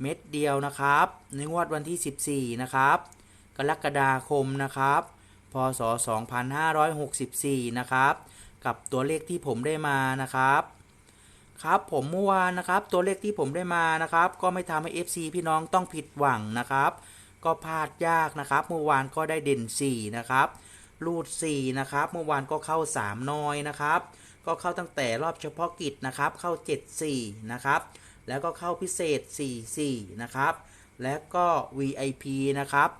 เม็ดเดียวนะครับในงวดวันที่ 14 นะครับ กรกฎาคมนะครับ พศ 2564 นะครับ กับตัวเลขที่ผมได้มานะครับ ครับผมเมื่อวานนะครับ ตัวเลขที่ผมได้มานะครับ ก็ไม่ทำให้ FC พี่น้องต้องผิดหวังนะครับ ก็พลาดยากนะครับเมื่อวานก็ได้เด่น 4 นะครับรูด4นะครับ เมื่อวานก็เข้า 3 น้อยนะครับ ก็เข้าตั้งแต่รอบเฉพาะกิจนะครับ เข้า 7-4 นะครับ แล้วก็เข้าพิเศษ 4-4 นะครับ แล้วก็ VIP นะครับ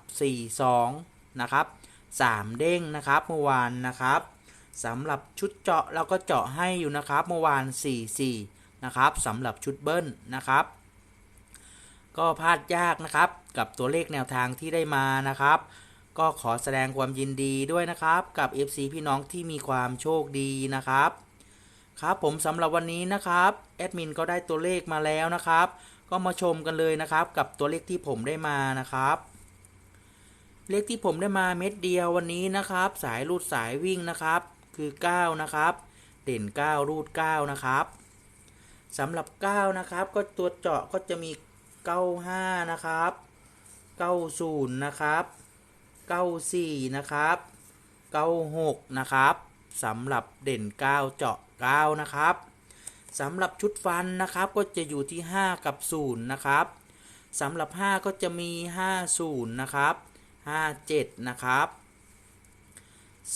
4-2 นะครับ 3 เด้งนะครับเมื่อวานนะครับสำหรับชุดเจาะเราก็เจาะให้อยู่นะครับเมื่อวาน 4-4 นะครับสำหรับชุดเบิ้ลนะครับ ก็พลาดยากนะครับกับตัวเลขแนวทางที่ได้มานะครับ ก็ขอแสดงความยินดีด้วยนะครับ กับ FC พี่น้องที่มีความโชคดีนะครับ ครับผมสำหรับวันนี้นะครับแอดมินก็ได้ตัวเลขมาแล้วนะครับ ก็มาชมกันเลยนะครับ กับตัวเลขที่ผมได้มานะครับ เลขที่ผมได้มาเม็ดเดียววันนี้นะครับ สายรูดสายวิ่งนะครับ คือ 9 นะครับ เด่น 9 รูด 9 นะครับสำหรับ 9 นะครับ ก็ตัวเจาะก็จะมี 95 นะครับ 90 นะครับ 94 นะครับ 96 นะครับ สำหรับเด่น 9 เจาะ 9 นะครับสำหรับชุดฟันนะครับก็จะอยู่ที่ 5 กับ 0 นะครับสำหรับ 5 ก็จะมี 50 นะครับ 57 นะครับ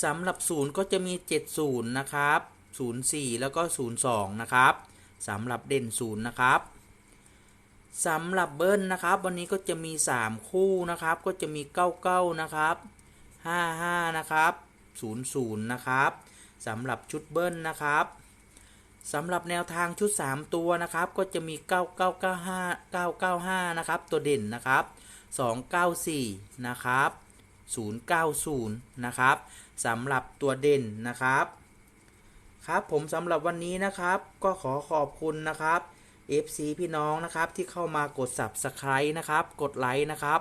สำหรับ 0 ก็จะมี 70 นะครับ 04 แล้วก็ 02 นะครับสำหรับเด่น 0 นะครับสำหรับเบิ้ลนะครับ วันนี้ก็จะมี 3 คู่นะครับ ก็จะมี 99 นะครับ 55 นะครับ 00 นะครับสำหรับชุดเบิ้ลนะครับสำหรับแนวทางชุด 3 ตัวนะครับ ก็จะมี 9995 995 นะครับ ตัวเด่นนะครับ 294 นะครับ 090 นะครับสำหรับตัวเด่นนะครับ ครับผมสำหรับวันนี้นะครับก็ขอขอบคุณนะครับ FC พี่น้องนะครับที่เข้ามากด Subscribe นะครับ กดไลค์นะครับ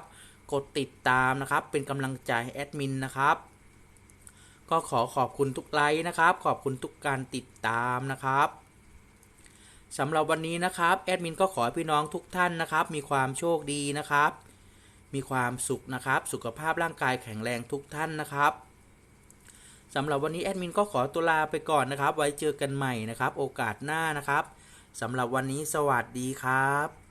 กดติดตามนะครับ เป็นกำลังใจให้แอดมินนะครับ ก็ขอขอบคุณทุกไลค์นะครับ ขอบคุณทุกการติดตามนะครับสำหรับวันนี้นะครับแอดมินก็ขอให้พี่น้องทุกท่านนะครับ มีความโชคดีนะครับ มีความสุขนะครับ สุขภาพร่างกายแข็งแรงทุกท่านนะครับสำหรับวันนี้แอดมินก็ขอตัวลาไปก่อนนะครับ ไว้เจอกันใหม่นะครับ โอกาสหน้านะครับสำหรับวันนี้สวัสดีครับ